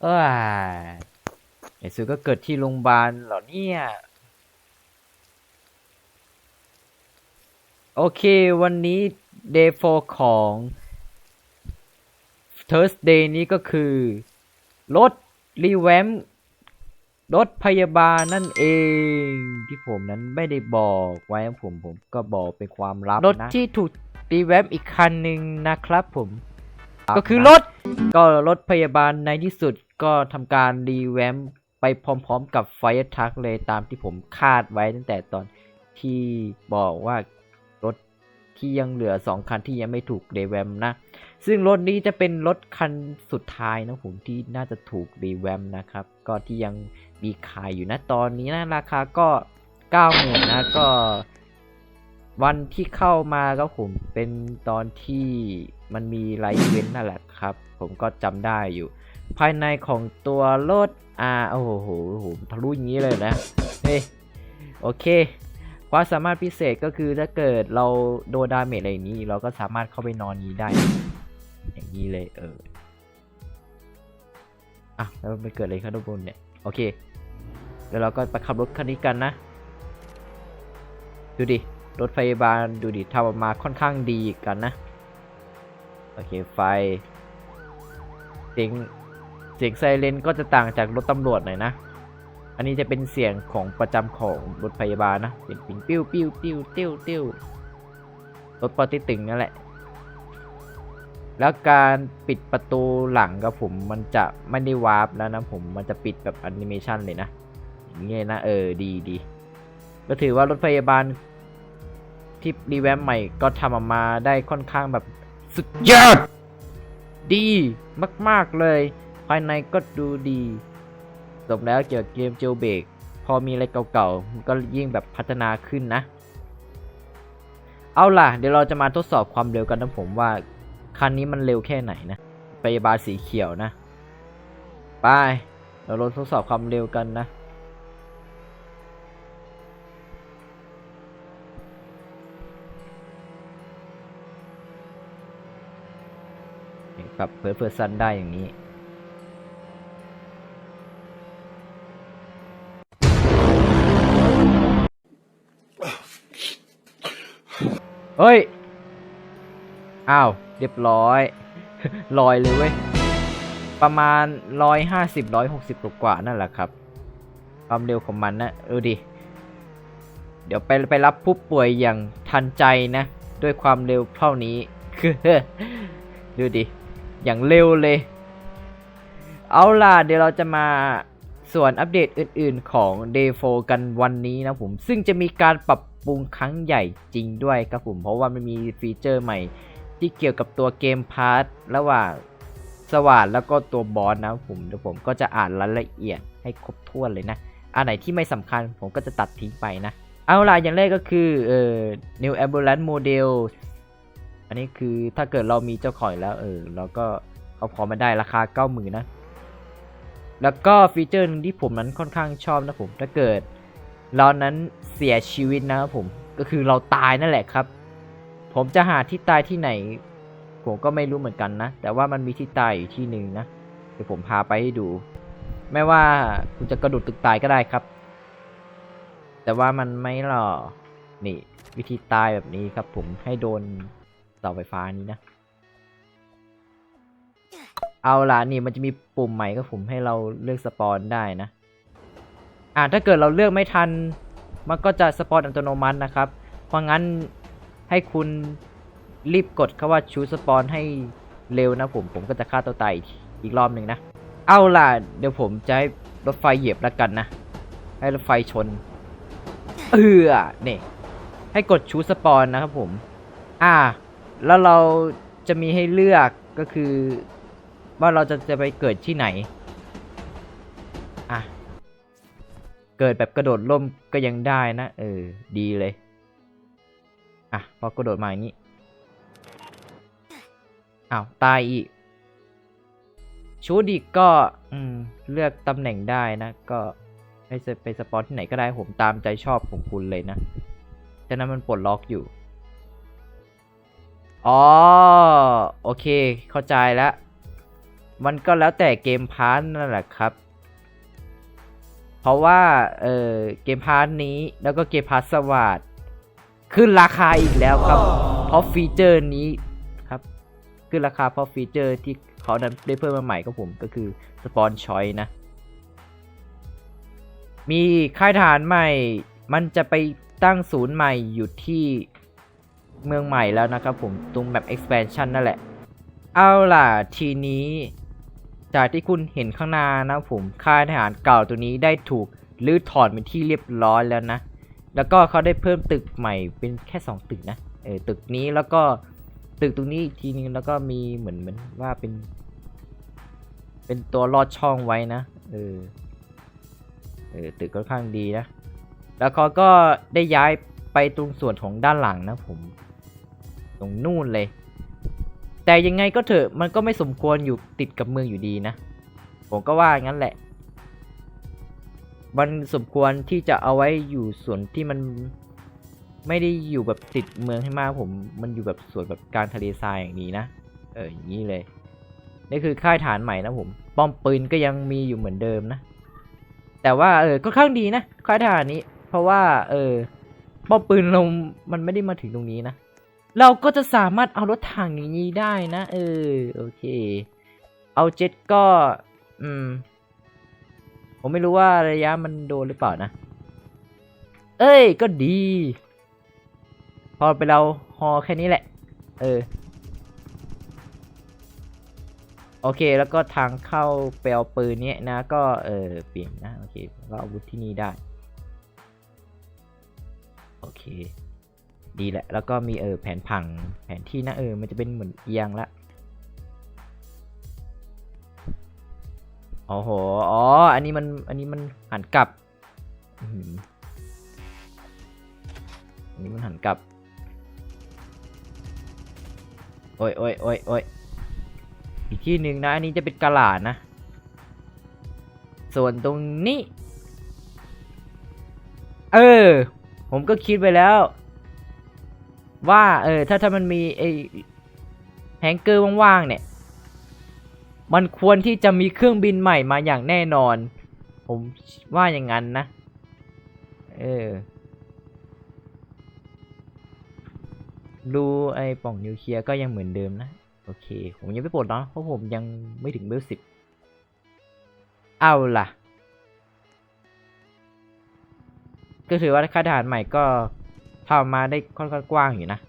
เอ้ยไอ้สุดก็เกิดที่โรงพยาบาลเหรอเนี่ย โอเค วันนี้ day 4 ของ Thursday นี้ก็คือ รถรีแวมรถพยาบาลนั่นเอง ที่ผมนั้นไม่ได้บอกไว้นะผมผมก็บอกเป็นความลับนะ รถที่ถูกรีแวมอีกคันหนึ่งนะครับผม ก็คือรถ ก็รถพยาบาลในที่สุด ก็ทำการรีแวมไปพร้อมๆกับไฟทักเลยตามที่ผมคาดไว้ตั้งแต่ตอนที่บอกว่ารถที่ยังเหลือ 2 คันที่ยังไม่ถูกรีแวมนะ ซึ่งรถนี้จะเป็นรถคันสุดท้ายนะผมที่น่าจะถูกรีแวมนะครับ ก็ที่ยังมีขายอยู่นะตอนนี้นะราคาก็90,000นะก็วันที่เข้ามาก็ผมเป็นตอนที่มันมีไลฟ์เว้นนั่นแหละครับ ผมก็จำได้อยู่ ภายในของตัวรถอ่าโอ้โหโหโหทะลุอย่างนี้เลยนะเฮ้ยโอเคความสามารถพิเศษก็คือถ้าเกิดเราโดนดาเมจอะไรนี้ เราก็สามารถเข้าไปนอนนี้ได้ อย่างนี้เลยเอออะแล้วมันเกิดอะไรขึ้นด้านบนเนี่ยโอเคเดี๋ยวเราก็ไปขับรถคันนี้กันนะ ดูดิรถพยาบาลดูดิทำออกมาค่อนข้างดีกันนะ โอเคไฟเสียง เสียงไซเรนก็จะต่างจากรถตำรวจหน่อยนะ อันนี้จะเป็นเสียงของประจำของรถพยาบาลนะเป็นปิ้งปิ้วปิ้วปิ้วติ้วติ้วรถปอติตึงนั่นแหละ แล้วการปิดประตูหลังกับผมมันจะไม่ได้วาร์ปแล้วนะผมมันจะปิดแบบแอนิเมชันเลยนะอย่างเงี้ยนะเออดีดีก็ถือว่ารถพยาบาลที่รีแวมใหม่ก็ทำออกมาได้ค่อนข้างแบบสุดยอดดีมาก ๆ เลย ภายในก็ดูดีสมแล้วเกี่ยวกับเกมเจลเบกพอมีอะไรเก่าๆมันก็ยิ่งแบบพัฒนาขึ้นนะ เอาล่ะ เดี๋ยวเราจะมาทดสอบความเร็วกันนะผมว่า คันนี้มันเร็วแค่ไหนนะพยาบาสีเขียวนะ ไปเราลองทดสอบความเร็วกันนะ ปรับเพิร์เพอร์ซันได้อย่างนี้ เฮ้ย อ้าว เรียบร้อย ลอยเลยเว้ย ประมาณร้อยห้าสิบร้อยหกสิบกว่านั่นแหละครับ ความเร็วของมันนะเออดิ เดี๋ยวไปไปรับผู้ป่วยอย่างทันใจนะ ด้วยความเร็วเท่านี้ คือ ดูดิ อย่างเร็วเลย เอาล่ะ เดี๋ยวเราจะมา ส่วนอัปเดตอื่นๆของ Day 4กันวันนี้นะผม ซึ่งจะมีการปรับปรุงครั้งใหญ่จริงด้วยครับผม เพราะว่ามันมีฟีเจอร์ใหม่ ที่เกี่ยวกับตัวเกมพาร์ทระหว่างสว่านแล้วก็ตัวบอสนะผมเดี๋ยวผมก็จะอ่านรายละเอียดให้ครบถ้วนเลยนะอันไหนที่ไม่สำคัญผมก็จะตัดทิ้งไปนะ เอาล่ะอย่างแรกก็คือเอ่อ New Ambulance Model อันนี้คือถ้าเกิดเรามีเจ้าของแล้วเออเราก็เอาของมาได้ราคาเก้าหมื่นนะ แล้วก็ฟีเจอร์นึงที่ผมนั้นค่อนข้างชอบนะผมถ้าเกิดเรานั้นเสียชีวิตนะครับผมก็คือเราตายนั่นแหละครับ ผมจะหาที่ตายที่ไหน ผมก็ไม่รู้เหมือนกันนะ แต่ว่ามันมีที่ตายอยู่ที่หนึ่งนะเดี๋ยวผมพาไปให้ดู ไม่ว่าคุณจะกระโดดตึกตายก็ได้ครับ แต่ว่ามันไม่หรอนี่ วิธีตายแบบนี้ครับ ผมให้โดนเสาไฟฟ้านี้นะ เอาล่ะนี่มันจะมีปุ่มใหม่ก็ผมให้เราเลือกสปอนได้นะ อ่าถ้าเกิดเราเลือกไม่ทัน มันก็จะสปอนอัตโนมัตินะครับ เพราะงั้นให้คุณรีบกดคาว่าชูสปอนให้เร็วนะผม ผมก็จะฆ่าตัวตายอีกรอบหนึ่งนะ เอาล่ะ เดี๋ยวผมจะให้รถไฟเหยียบแล้วกันนะ ให้รถไฟชน เออเนี่ยให้กดชูสปอนนะครับผม อ่า แล้วเราจะมีให้เลือกก็คือ ว่าเราจะจะไปเกิดที่ไหน อะ เกิดแบบกระโดดล่มก็ยังได้นะ เออ ดีเลย อะ พอกระโดดมาอย่างนี้ อ้าว ตายอีก ชูดิกก็อืมเลือกตำแหน่งได้นะ ก็ให้ไปสปอตที่ไหนก็ได้ผมตามใจชอบของคุณเลยนะฉะนั้นมันปลดล็อกอยู่ อ๋อ โอเค เข้าใจแล้ว มันก็แล้วแต่เกมพาร์ทนั่นแหละครับ เพราะว่าเออเกมพาร์ทนี้แล้วก็เกมพาร์ทสวัสดขึ้นราคาอีกแล้วครับ เพราะฟีเจอร์นี้ครับ ขึ้นราคาเพราะฟีเจอร์ที่เขาดันได้เพิ่มมาใหม่กับผมก็คือสปอนชอยนะ มีค่ายทหารใหม่ มันจะไปตั้งศูนย์ใหม่อยู่ที่เมืองใหม่แล้วนะครับผมตรงแบบ expansion นั่นแหละ เอาล่ะทีนี้ จากที่คุณเห็นข้างหน้านะผมค่ายทหารเก่าตัวนี้ได้ถูกรื้อถอนเป็นที่เรียบร้อยแล้วนะ แล้วก็เขาได้เพิ่มตึกใหม่เป็นแค่ 2 ตึกนะเออตึกนี้แล้วก็ตึกตรงนี้อีกทีนึงแล้วก็มีเหมือนเหมือนว่าเป็น เป็นตัวลอดช่องไว้นะเออเออตึกค่อนข้างดีนะ แล้วเขาก็ได้ย้ายไปตรงส่วนของด้านหลังนะผม ตรงนู่นเลย แต่ยังไงก็เถอะมันก็ไม่สมควรอยู่ติดกับเมืองอยู่ดีนะ ผมก็ว่างั้นแหละ มันสมควรที่จะเอาไว้อยู่ส่วนที่มันไม่ได้อยู่แบบติดเมืองให้มากผม มันอยู่แบบส่วนแบบกลารทะเลทรายอย่างนี้นะ เอออย่างนี้เลย นี่คือค่ายฐานใหม่นะผม ป้อมปืนก็ยังมีอยู่เหมือนเดิมนะ แต่ว่าเออก็ข้างดีนะ ค่ายทหารนี้ เพราะว่า เออป้อมปืนเรามันไม่ได้มาถึงตรงนี้นะ เราก็จะสามารถเอารถถังอย่างนี้ได้นะ เออ โอเค เอาเจ็ตก็ อืม ผมไม่รู้ว่าระยะมันโดนหรือเปล่านะ เอ้ย ก็ดี พอไปเราฮอแค่นี้แหละ เออ โอเค แล้วก็ทางเข้าไปเอาปืนเนี้ยนะ ก็ เออเปลี่ยนนะ โอเค ก็อาวุธที่นี่ได้ โอเค ดีแหละ แล้วก็มีเออแผนผังแผนที่นะเออ มันจะเป็นเหมือนเอียงละโอ้โห อ๋อ อันนี้มัน อันนี้มันหันกลับ อันนี้มันหันกลับ โอ้ยโอ้ยโอ้ยโอ้ยอีกที่หนึ่งนะ อันนี้จะเป็นกระหลาดนะ ส่วนตรงนี้ เออ ผมก็คิดไปแล้ว ว่าเออถ้าถ้ามันมีไอแฮงเกอร์ว่างๆเนี่ย มันควรที่จะมีเครื่องบินใหม่มาอย่างแน่นอน ผมว่าอย่างนั้นนะ เออ ดูไอ้ป่องนิวเคลียร์ก็ยังเหมือนเดิมนะ โอเค ผมยังไม่ปลดเนาะเพราะผมยังไม่ถึงเบลสิบเอาล่ะ ก็ถือว่าค่าทหารใหม่ก็ ทำมาได้ค่อนข้างกว้างอยู่นะ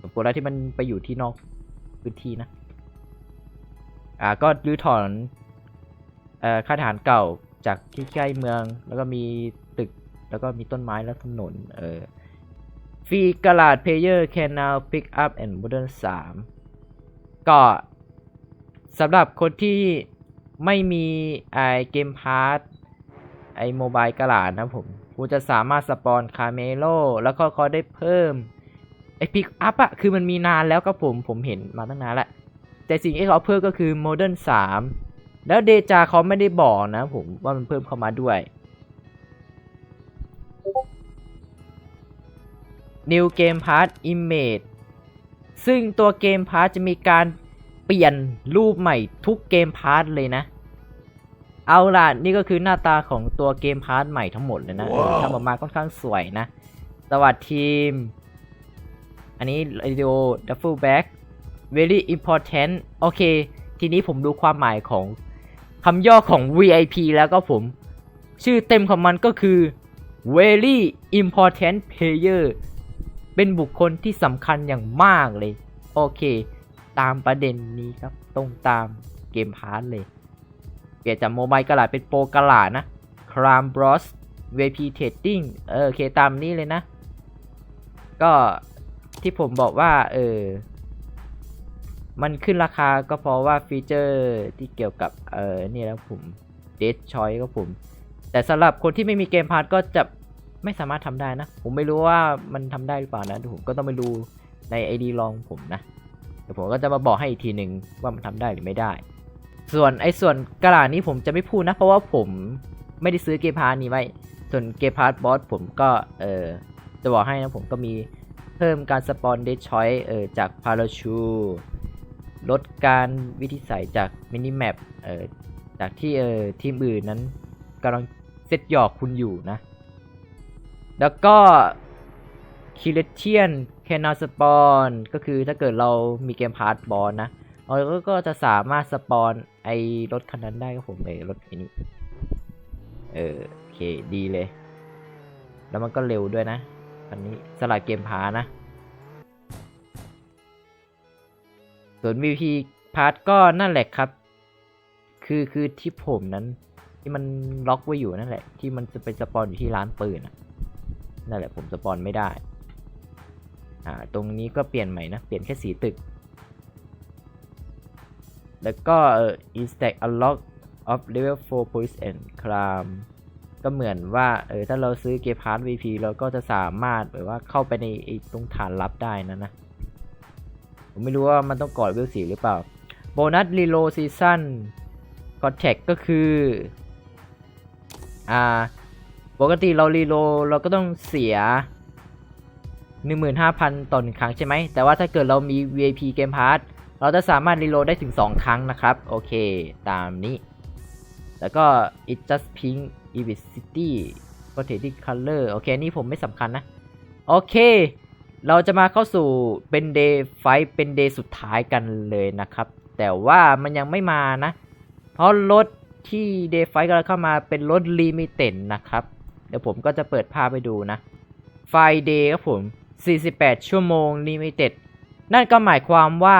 สมควรแล้วที่มันไปอยู่ที่นอกพื้นที่นะ อ่าก็รื้อถอนเอ่อค่ายทหารเก่าจากที่ใกล้เมือง แล้วก็มีตึกแล้วก็มีต้นไม้และถนนเออฟรีกลาดเพเยอร์ can now pick up and modern 3ก็สำหรับคนที่ไม่มีไอเกมพาร์ทไอโมบายกลาดนะผม คุณจะสามารถสปอนคาเมโลแล้วก็เขาได้เพิ่มไอพิกอัพอะคือมันมีนานแล้วครับผมผมเห็นมาตั้งนานแล้วแต่สิ่งที่เขาเพิ่มก็คือ Modern 3แล้วเดจาเขาไม่ได้บอกนะผมว่ามันเพิ่มเข้ามาด้วย New Game Pass Image ซึ่งตัวเกมพาร์ทจะมีการเปลี่ยนรูปใหม่ทุกเกมพาร์ทเลยนะ เอาล่ะ นี่ก็คือหน้าตาของตัวเกมพาร์ทใหม่ทั้งหมดเลยนะว้าวทำออกมาค่อนข้างสวยนะ สวัสดีทีม อันนี้ Radio Duffel Bag very important โอเค ทีนี้ผมดูความหมายของคำย่อของ VIP แล้วก็ผม ชื่อเต็มของมันก็คือ very important player เป็นบุคคลที่สำคัญอย่างมากเลย โอเค ตามประเด็นนี้ครับ ตรงตามเกมพาร์ทเลย เปลี่ยนจากโมบายกระดาษเป็นโปรกระดาษนะ Cram Bros VP Trading เออโอเคตามนี้เลยนะ ก็ที่ผมบอกว่า เออ มันขึ้นราคาก็เพราะว่าฟีเจอร์ที่เกี่ยวกับ เออนี่แล้วผม Dead Choice ก็ผม แต่สำหรับคนที่ไม่มีเกมพาร์ทก็จะไม่สามารถทำได้นะ ผมไม่รู้ว่ามันทำได้หรือเปล่านะผมก็ต้องไปดูใน ID ลองผมนะ เดี๋ยวผมก็จะมาบอกให้อีกทีหนึ่งว่ามันทำได้หรือไม่ได้ ส่วนไอ้ส่วนกระดาษนี้ผมจะไม่พูดนะ เพราะว่าผมไม่ได้ซื้อเกมพาร์ทนี้ไว้ ส่วนเกมพาร์บอสผมก็เออจะบอกให้นะผมก็มีเพิ่มการสปอนเดชชอยเออจากพาราชูลดการวิธีใส่จากมินิแมปเออจากที่เออทีมอื่นนั้นกำลังเซตหยอกคุณอยู่นะ แล้วก็คิเลเทียนแคนาสปอนก็คือถ้าเกิดเรามีเกมพาร์ตบอลนะ เราก็ก็จะสามารถสปอนไอรถคันนั้นได้ครับผมไอรถไอ้นี้ เออโอเคดีเลย แล้วมันก็เร็วด้วยนะคันนี้สลัดเกมพานะ ส่วน VP พาร์ทก็นั่นแหละครับ คือคือที่ผมนั้นที่มันล็อกไว้อยู่นั่นแหละ ที่มันจะไปสปอนอยู่ที่ร้านปืนนั่นแหละผมสปอนไม่ได้ อ่า ตรงนี้ก็เปลี่ยนใหม่นะ เปลี่ยนแค่สีตึก แล้วก็เอ่อ instack unlock of level 4 police and crime ก็เหมือนว่าเออถ้าเราซื้อเกมพาร์ท VP เราก็จะสามารถแบบว่าเข้าไปในตรงฐานลับได้นะนะ ผมไม่รู้ว่ามันต้องกอดเวลสีหรือเปล่า โบนัสรีโลซีซั่นคอนแทคก็คือ อ่า ปกติเรารีโลเราก็ต้องเสีย 15,000ต่อหนึ่งครั้งใช่ไหม แต่ว่าถ้าเกิดเรามี VIP เกมพาร์ท เราจะสามารถรีโหลดได้ถึง 2 ครั้งนะครับ โอเค ตามนี้ แล้วก็ it just pink e v i city protected color โอเค นี่ผมไม่สำคัญนะ โอเค เราจะมาเข้าสู่เป็นเดย์ไฟเป็นเดย์สุดท้ายกันเลยนะครับ แต่ว่ามันยังไม่มานะ เพราะรถที่เดย์ไฟกำลังเข้ามาเป็นรถลิมิเต็ดนะครับ เดี๋ยวผมก็จะเปิดภาพไปดูนะ ไฟเดย์ครับผม 48 ชั่วโมงลิมิเต็ดนั่นก็หมายความว่า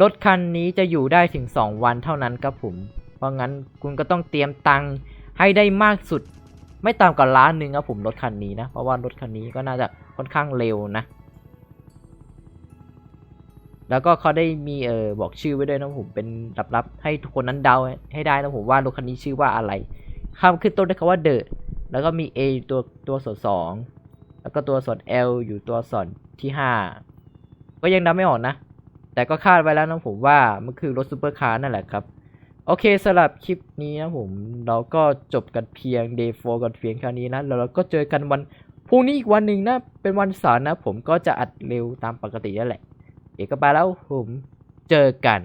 รถคันนี้จะอยู่ได้ถึง 2 วันเท่านั้นครับผม เพราะงั้นคุณก็ต้องเตรียมตังค์ให้ได้มากสุด ไม่ต่ำกว่าล้านหนึ่งครับผมรถคันนี้นะ เพราะว่ารถคันนี้ก็น่าจะค่อนข้างเร็วนะ แล้วก็เขาได้มีเออบอกชื่อไว้ด้วยนะผมเป็นลับๆให้ทุกคนนั้นเดาให้ได้นะผมว่ารถคันนี้ชื่อว่าอะไรคำขึ้นต้นด้วยคำว่าเดอะแล้วก็มี A อตัวตัวสอดสองแล้วก็ตัวสอด L อยู่ตัวสอดที่ห้าก็ยังเดาไม่ออกนะ แต่ก็คาดไว้แล้วนะผมว่ามันคือรถซูเปอร์คาร์นั่นแหละครับ โอเคสำหรับคลิปนี้นะผม เราก็จบกันเพียง day 4กันเพียงแค่นี้นะแล้วเราก็เจอกันวันพรุ่งนี้อีกวันหนึ่งนะ เป็นวันเสาร์นะ ผมก็จะอัดเร็วตามปกตินั่นแหละ เอกไปแล้วผมเจอกัน